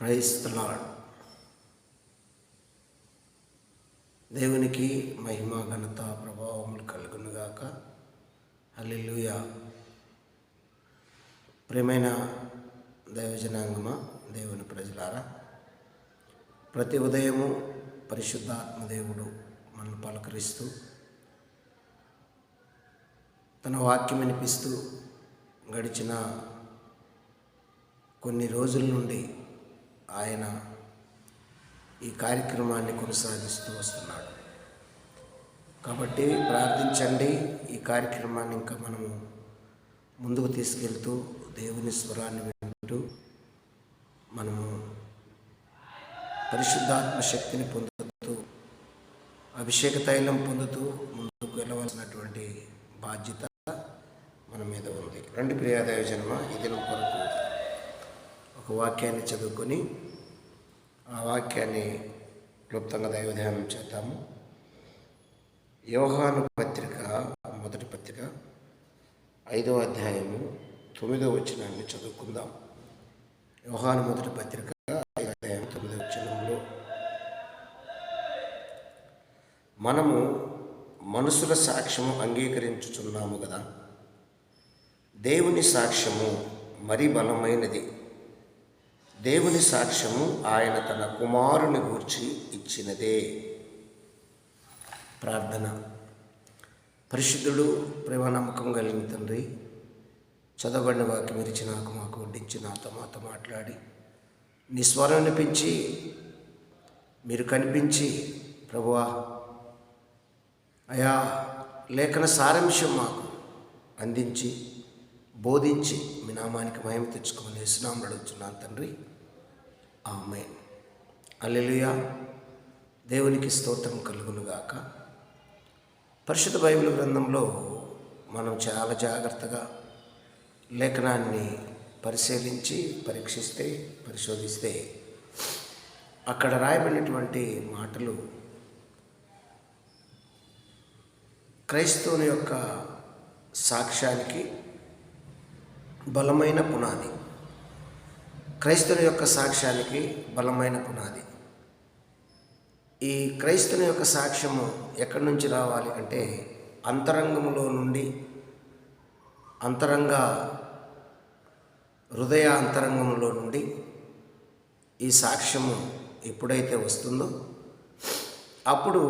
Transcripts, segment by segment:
Price lord దేవునికి మహిమ ఘనత ప్రభావములు కలుగునుగాక అల్లెలుయ ప్రియమైన దైవజనాంగమ దేవుని ప్రజలారా. ప్రతి ఉదయము పరిశుద్ధాత్మ దేవుడు మనల్ని పలకరిస్తూ తన వాక్యం వినిపిస్తూ గడిచిన కొన్ని రోజుల నుండి ఆయన ఈ కార్యక్రమాన్ని కొనసాగిస్తూ వస్తున్నాడు. కాబట్టి ప్రార్థించండి ఈ కార్యక్రమాన్ని ఇంకా మనము ముందుకు తీసుకెళ్తూ దేవుని స్వరాన్ని వింటూ మనము పరిశుద్ధాత్మ శక్తిని పొందుతూ అభిషేక తైలం పొందుతూ ముందుకు వెళ్ళవలసినటువంటి బాధ్యత మన మీద ఉంది. రెండు ప్రియాదయ జన్మ ఈ కొరకు ఒక వాక్యాన్ని చదువుకొని ఆ వాక్యాన్ని క్లుప్తంగా దైవధ్యానం చేద్దాము. యోహాను పత్రిక మొదటి పత్రిక ఐదో అధ్యాయము తొమ్మిదో వచనాన్ని చదువుకుందాం. యోహాను మొదటి పత్రిక ఐదో అధ్యాయం తొమ్మిదో వచనంలో మనము మనుషుల సాక్ష్యము అంగీకరించుచున్నాము కదా. దేవుని సాక్ష్యము మరి బలమైనది. దేవుని సాక్ష్యము ఆయన తన కుమారుని గూర్చి ఇచ్చినదే. ప్రార్థన. పరిశుద్ధుడు ప్రేమనమ్మకం కలిగిన తండ్రి చదవబడిన వాక్యం ఇరిచి నాకు మాకు వడ్డించి నాతో మాతో మాట్లాడి నీ స్వరం వినిపించి మీరు కనిపించి ప్రభువా అయా లేఖన సారాంశం మాకు అందించి బోధించి మీ నామానికి మహిమ తెచ్చుకోమని ఇస్నాములు అడుగుతున్నాను తండ్రి. ఆమె అల్లెలుయా దేవునికి స్తోత్రం కలుగునుగాక. పరిశుద్ధ బైబిల్ గ్రంథంలో మనం చాలా జాగ్రత్తగా లేఖనాన్ని పరిశీలించి పరీక్షిస్తే పరిశోధిస్తే అక్కడ రాయబడినటువంటి మాటలు క్రైస్తవుని యొక్క సాక్ష్యానికి బలమైన పునాది. క్రైస్తవుని యొక్క సాక్ష్యానికి బలమైన పునాది. ఈ క్రైస్తవుని యొక్క సాక్ష్యము ఎక్కడి నుంచి రావాలి అంటే అంతరంగంలో నుండి అంతరంగ హృదయ అంతరంగంలో నుండి ఈ సాక్ష్యము ఎప్పుడైతే వస్తుందో అప్పుడు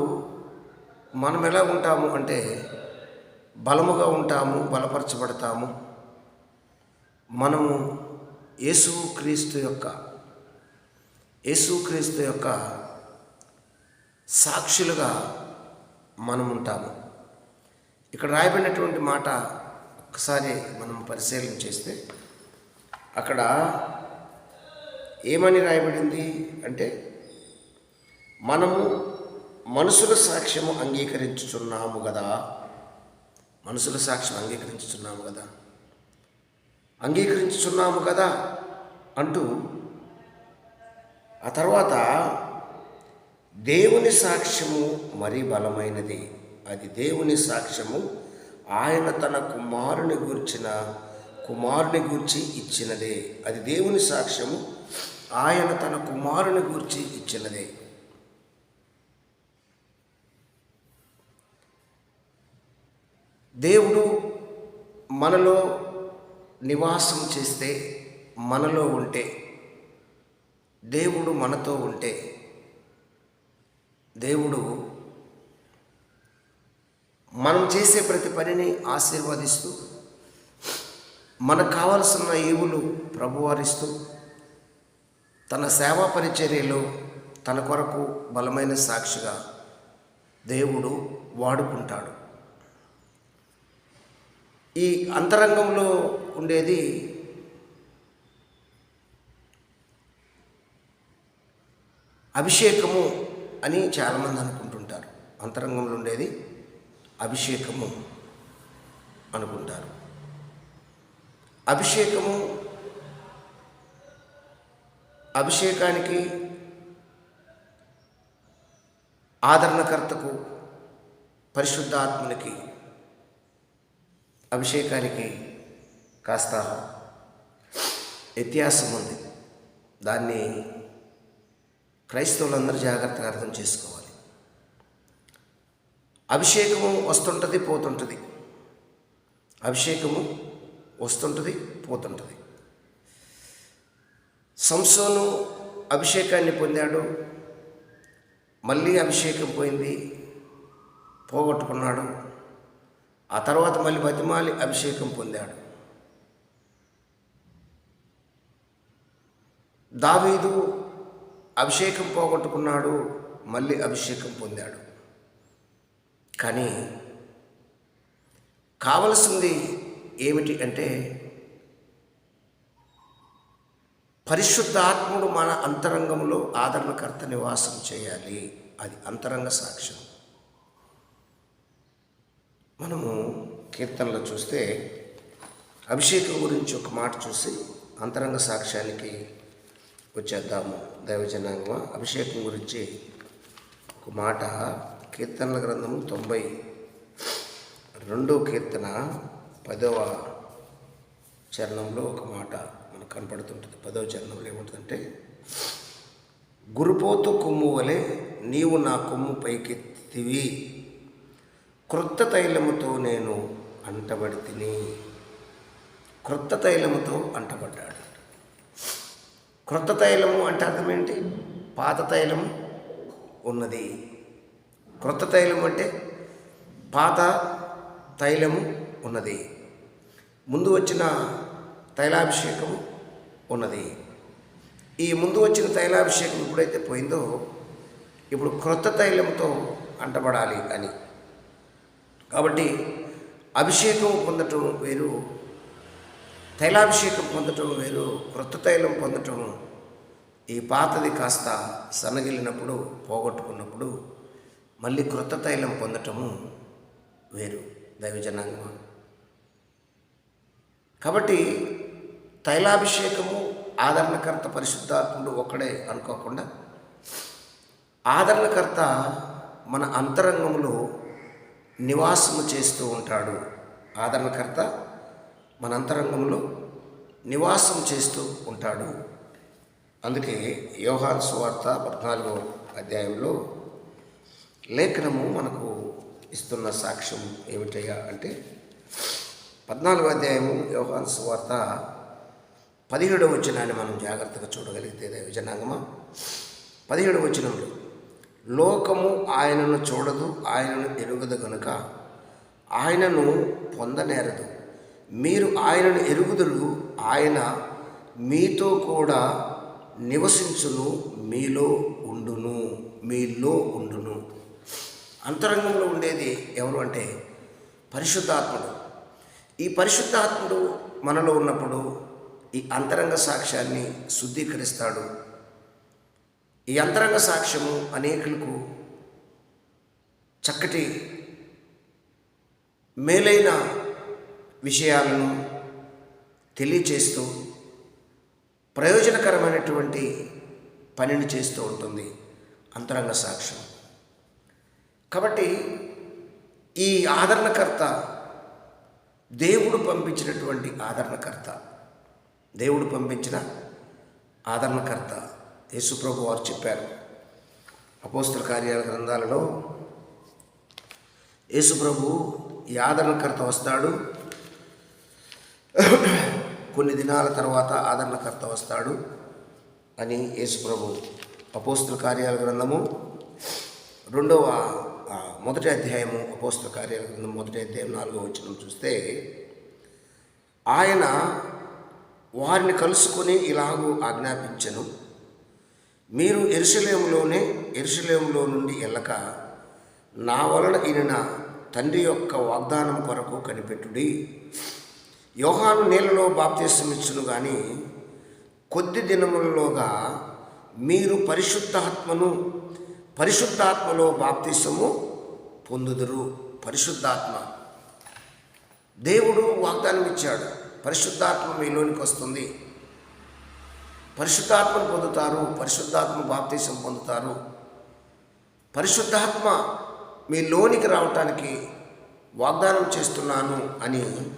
మనం ఎలా ఉంటాము అంటే బలముగా ఉంటాము బలపరచబడతాము. మనము యేసుక్రీస్తు యొక్క యేసుక్రీస్తు యొక్క సాక్షులుగా మనం ఉంటాము. ఇక్కడ రాయబడినటువంటి మాట ఒకసారి మనం పరిశీలన చేస్తే అక్కడ ఏమని రాయబడింది అంటే మనము మనుషుల సాక్ష్యము అంగీకరించుచున్నాము కదా మనుషుల సాక్ష్యం అంగీకరించుచున్నాము కదా అంగీకరించుచున్నాము కదా అంటూ ఆ తర్వాత దేవుని సాక్ష్యము మరీ బలమైనది. అది దేవుని సాక్ష్యము. ఆయన తన కుమారుని గూర్చిన కుమారుని గూర్చి ఇచ్చినదే. అది దేవుని సాక్ష్యము. ఆయన తన కుమారుని గూర్చి ఇచ్చినదే. దేవుడు మనలో నివాసం చేస్తే మనలో ఉంటే దేవుడు మనతో ఉంటే దేవుడు మనం చేసే ప్రతి పనిని ఆశీర్వదిస్తూ మనకు కావలసిన ఈవులు ప్రభువారిస్తూ తన సేవా పరిచర్యలో తన కొరకు బలమైన సాక్షిగా దేవుడు వాడుకుంటాడు. ఈ అంతరంగంలో ఉండేది. అభిషేకము అని చాలామంది అనుకుంటుంటారు. అంతరంగంలో ఉండేది అభిషేకము అనుకుంటారు. అభిషేకము అభిషేకానికి ఆదరణకర్తకు పరిశుద్ధాత్మనికి అభిషేకానికి కాస్త వ్యత్యాసం ఉంది. దాన్ని క్రైస్తవులందరూ జాగ్రత్తగా అర్థం చేసుకోవాలి. అభిషేకము వస్తుంటుంది పోతుంటుంది. అభిషేకము వస్తుంటుంది పోతుంటుంది. సంసోను అభిషేకాన్ని పొందాడు. మళ్ళీ అభిషేకం పోయింది పోగొట్టుకున్నాడు. ఆ తర్వాత మళ్ళీ బతిమాలి అభిషేకం పొందాడు. దావీదు అభిషేకం పోగొట్టుకున్నాడు మళ్ళీ అభిషేకం పొందాడు. కానీ కావలసింది ఏమిటి అంటే పరిశుద్ధాత్ముడు మన అంతరంగంలో ఆదరణకర్త నివాసం చేయాలి. అది అంతరంగ సాక్ష్యం. మనము కీర్తనలో చూస్తే అభిషేకం గురించి ఒక మాట చూసి అంతరంగ సాక్ష్యానికి వచ్చేద్దాము. దైవజనాంగమ? అభిషేకం గురించి ఒక మాట. కీర్తనల గ్రంథము తొంభై రెండో కీర్తన పదవ చరణంలో ఒక మాట మనకు కనపడుతుంటుంది. పదవ చరణంలో ఏముంటుందంటే గురుపోతు కొమ్ము వలె నీవు నా కొమ్ము పైకెత్తివి. క్రొత్త తైలముతో నేను అంటబడి తిని క్రొత్త తైలముతో అంటబడ్డాడు. క్రొత్త తైలము అంటే అర్థం ఏంటి? పాత తైలము ఉన్నది. క్రొత్త తైలం అంటే పాత తైలము ఉన్నది. ముందు వచ్చిన తైలాభిషేకము ఉన్నది. ఈ ముందు వచ్చిన తైలాభిషేకం ఎప్పుడైతే పోయిందో ఇప్పుడు క్రొత్త తైలంతో అంటబడాలి అని. కాబట్టి అభిషేకం పొందటం వేరు తైలాభిషేకం పొందటం వేరు క్రొత్త తైలం పొందటం ఈ పాతది కాస్త సన్నగిలినప్పుడు పోగొట్టుకున్నప్పుడు మళ్ళీ క్రొత్త తైలం పొందటము వేరు దైవజనాంగం కాబట్టి తైలాభిషేకము ఆదరణకర్త పరిశుద్ధాత్ముడు ఒక్కడే అనుకోకుండా ఆదరణకర్త మన అంతరంగంలో నివాసము చేస్తూ ఉంటాడు ఆదరణకర్త. మన అంతరంగంలో నివాసం చేస్తూ ఉంటాడు. అందుకే యోహాన్ సువార్త పద్నాలుగో అధ్యాయంలో లేఖనము మనకు ఇస్తున్న సాక్ష్యం ఏమిటయ్యా అంటే పద్నాలుగో అధ్యాయము యోహాన్ సువార్త పదిహేడవ వచనాన్ని మనం జాగ్రత్తగా చూడగలిగితే విజనాంగమా పదిహేడవ వచనంలో లోకము ఆయనను చూడదు ఆయనను ఎరుగదు గనుక ఆయనను పొందనేరదు. మీరు ఆయనను ఎరుగుదురు ఆయన మీతో కూడా నివసించును మీలో ఉండును మీలో ఉండును. అంతరంగంలో ఉండేది ఎవరు అంటే పరిశుద్ధాత్ముడు. ఈ పరిశుద్ధాత్ముడు మనలో ఉన్నప్పుడు ఈ అంతరంగ సాక్ష్యాన్ని శుద్ధీకరిస్తాడు. ఈ అంతరంగ సాక్ష్యము అనేకులకు చక్కటి మేలైన విషయాలను తెలియచేస్తూ ప్రయోజనకరమైనటువంటి పనిని చేస్తూ ఉంటుంది అంతరంగ సాక్ష్యం. కాబట్టి ఈ ఆదరణకర్త దేవుడు పంపించినటువంటి ఆదరణకర్త దేవుడు పంపించిన ఆదరణకర్త యేసుప్రభు వారు చెప్పారు. అపోస్తుల కార్యాల గ్రంథాలలో యేసుప్రభు ఈ ఆదరణకర్త వస్తాడు కొన్ని దినాల తర్వాత ఆదరణకర్త వస్తాడు అని యేసుప్రభు అపోస్తుల కార్యాల గ్రంథము రెండవ మొదటి అధ్యాయము అపోస్తుల కార్యాల గ్రంథం మొదటి అధ్యాయం నాలుగో వచ్చిన చూస్తే ఆయన వారిని కలుసుకొని ఇలాగూ ఆజ్ఞాపించను. మీరు ఎరుసలేములోనే ఎరుసలేములో నుండి వెళ్ళక నా వలన ఈయన తండ్రి యొక్క వాగ్దానం కొరకు కనిపెట్టుడి. యోహాను నీళ్ళలో బాప్తీసమిచ్చును కానీ కొద్ది దినములలోగా మీరు పరిశుద్ధాత్మను పరిశుద్ధాత్మలో బాప్తీసము పొందుదురు. పరిశుద్ధాత్మ. దేవుడు వాగ్దానం ఇచ్చాడు పరిశుద్ధాత్మ మీలోనికి వస్తుంది. పరిశుద్ధాత్మను పొందుతారు. పరిశుద్ధాత్మ బాప్తీసం పొందుతారు. పరిశుద్ధాత్మ మీ లోనికి రావటానికి వాగ్దానం చేస్తున్నాను అని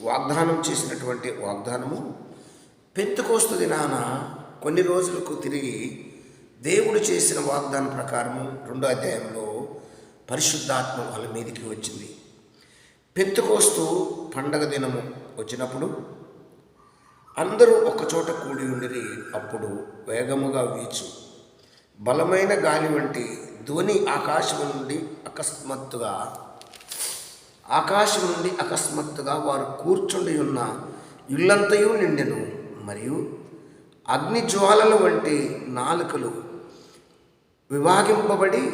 వాగ్దానం చేసినటువంటి వాగ్దానము. పెంతుకోస్తు దినాన కొన్ని రోజులకు తిరిగి దేవుడు చేసిన వాగ్దానం ప్రకారము రెండో అధ్యాయంలో పరిశుద్ధాత్మ వాళ్ళ మీదికి వచ్చింది. పెంతుకోస్తూ పండగ దినము వచ్చినప్పుడు అందరూ ఒకచోట కూడి ఉండిరి అప్పుడు వేగముగా వీచు. బలమైన గాలి వంటి ధ్వని ఆకాశం నుండి అకస్మాత్తుగా ఆకాశం నుండి అకస్మాత్తుగా వారు కూర్చుండి ఉన్న ఇల్లంతయు నిండెను. మరియు అగ్ని జ్వాలల వంటి నాలుకలు విభాగింపబడి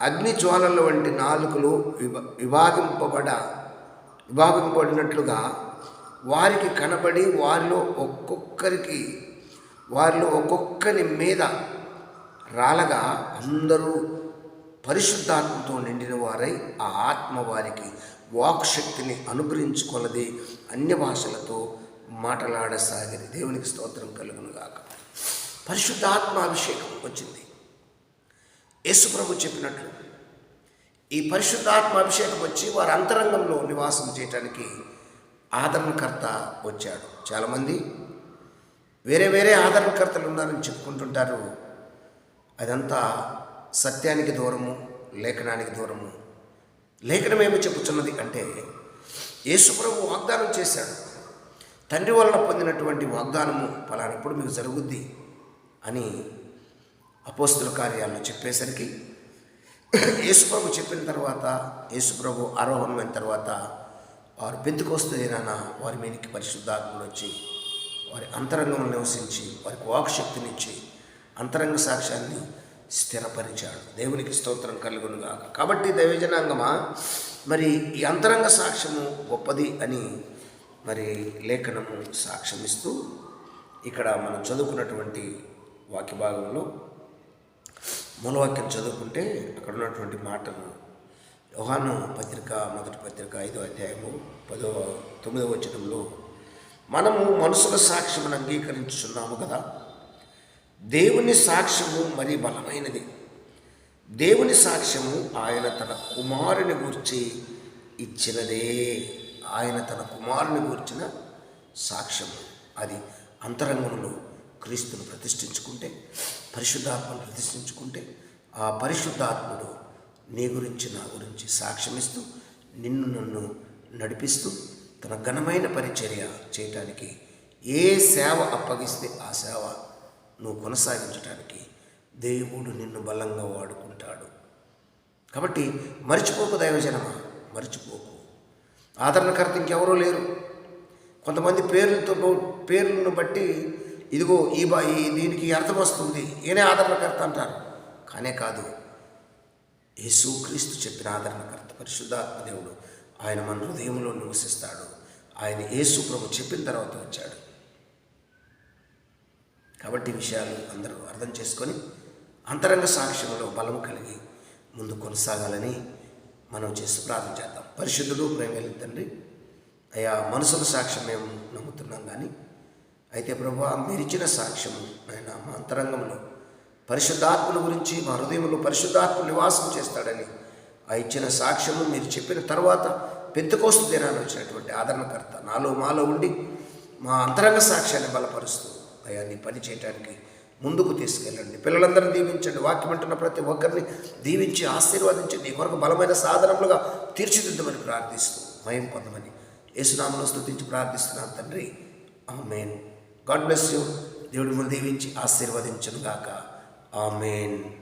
అగ్ని జ్వాలల వంటి నాలుకలు విభ విభాగింపబడ విభాగింపబడినట్లుగా వారికి కనబడి వారిలో ఒక్కొక్కరికి వారిలో ఒక్కొక్కరి మీద రాలగా అందరూ పరిశుద్ధాత్మతో నిండిన వారై ఆ ఆత్మ వారికి వాక్శక్తిని అనుగ్రహించుకొన్నది అన్య భాషలతో మాట్లాడసాగిరి. దేవునికి స్తోత్రం కలుగునుగాక. పరిశుద్ధాత్మ అభిషేకం వచ్చింది యేసుప్రభు చెప్పినట్లు ఈ పరిశుద్ధాత్మ అభిషేకం వచ్చి వారి అంతరంగంలో నివాసం చేయటానికి ఆదరణకర్త వచ్చాడు. చాలామంది వేరే వేరే ఆదరణకర్తలు ఉన్నారని చెప్పుకుంటుంటారు. అదంతా సత్యానికి దూరము లేఖనానికి దూరము. లేఖనం ఏమి చెప్పుచున్నది అంటే యేసుప్రభు వాగ్దానం చేశాడు. తండ్రి వలన పొందినటువంటి వాగ్దానము పలానప్పుడు మీకు జరుగుద్ది అని అపోస్తుల కార్యాలను చెప్పేసరికి యేసుప్రభు చెప్పిన తర్వాత యేసుప్రభు ఆరోహణమైన తర్వాత వారు పెంతుకొస్తే నాన్న వారి మీదకి పరిశుద్ధాత్మలు వచ్చి వారి అంతరంగంలో నివసించి వారికి వాక్శక్తినిచ్చి అంతరంగ సాక్ష్యాన్ని స్థిరపరిచాడు. దేవునికి స్తోత్రం కలుగునుగా కాబట్టి దైవజనాంగమా మరి ఈ అంతరంగ సాక్ష్యము గొప్పది అని మరి లేఖనము సాక్ష్యమిస్తూ ఇక్కడ మనం చదువుకున్నటువంటి వాక్య భాగంలో మూలవాక్యం చదువుకుంటే అక్కడ ఉన్నటువంటి మాటలు యోహాను పత్రిక మొదటి పత్రిక ఐదో అధ్యాయము పదో తొమ్మిదవ వచనంలో మనము మనుషుల సాక్ష్యమును అంగీకరించున్నాము కదా. దేవుని సాక్ష్యము మరి బలమైనది. దేవుని సాక్ష్యము ఆయన తన కుమారుని గూర్చి ఇచ్చినదే. ఆయన తన కుమారుని గూర్చిన సాక్ష్యము. అది అంతరంగంలో క్రీస్తును ప్రతిష్ఠించుకుంటే పరిశుద్ధాత్మను ప్రతిష్ఠించుకుంటే ఆ పరిశుద్ధాత్ముడు నీ గురించి నా గురించి సాక్ష్యమిస్తూ నిన్ను నన్ను నడిపిస్తూ తన ఘనమైన పరిచర్య చేయటానికి ఏ సేవ అప్పగిస్తే ఆ సేవ నువ్వు కొనసాగించడానికి దేవుడు నిన్ను బలంగా వాడుకుంటాడు. కాబట్టి మర్చిపోకు దైవజనమా? మర్చిపోకు. ఆదరణకర్త ఇంకెవరూ లేరు. కొంతమంది పేర్లతో పేర్లను బట్టి ఇదిగో ఈ బా ఈ దీనికి అర్థం వస్తుంది. ఈయనే ఆదరణకర్త అంటారు. కానే కాదు యేసుక్రీస్తు చెప్పిన ఆదరణకర్త పరిశుద్ధాత్మ దేవుడు ఆయన మన హృదయంలో నివసిస్తాడు. ఆయన యేసు ప్రభు చెప్పిన తర్వాత వచ్చాడు. కాబట్టి విషయాలు అందరూ అర్థం చేసుకొని అంతరంగ సాక్ష్యంలో బలం కలిగి ముందు కొనసాగాలని మనం చేసి ప్రార్థన చేద్దాం. పరిశుద్ధుడు ప్రేమ తండ్రి అయా మనసుల సాక్ష్యం మేము నమ్ముతున్నాం కానీ అయితే ప్రభు మీరు ఇచ్చిన సాక్ష్యం ఆయన మా అంతరంగంలో పరిశుద్ధాత్మల గురించి మా హృదయంలో పరిశుద్ధాత్మ నివాసం చేస్తాడని ఆ ఇచ్చిన సాక్ష్యము మీరు చెప్పిన తర్వాత పెంతకోస్తు దినాన్ని వచ్చినటువంటి ఆదరణకర్త నాలో మాలో ఉండి మా అంతరంగ సాక్ష్యాన్ని బలపరుస్తూ అయ్యా నీ పని చేయడానికి ముందుకు తీసుకెళ్ళండి. పిల్లలందరినీ దీవించండి. వాక్యం అంటున్న ప్రతి ఒక్కరిని దీవించి ఆశీర్వాదించి నీ కొరకు బలమైన సాధనములుగా తీర్చిదిద్దమని ప్రార్థిస్తూ భయం పొందమని యేసునామను స్థుతించి ప్రార్థిస్తున్నాను తండ్రి. ఆమెన్. God bless you. దేవుడు దీవించి ఆశీర్వదించను గాక. ఆమెన్.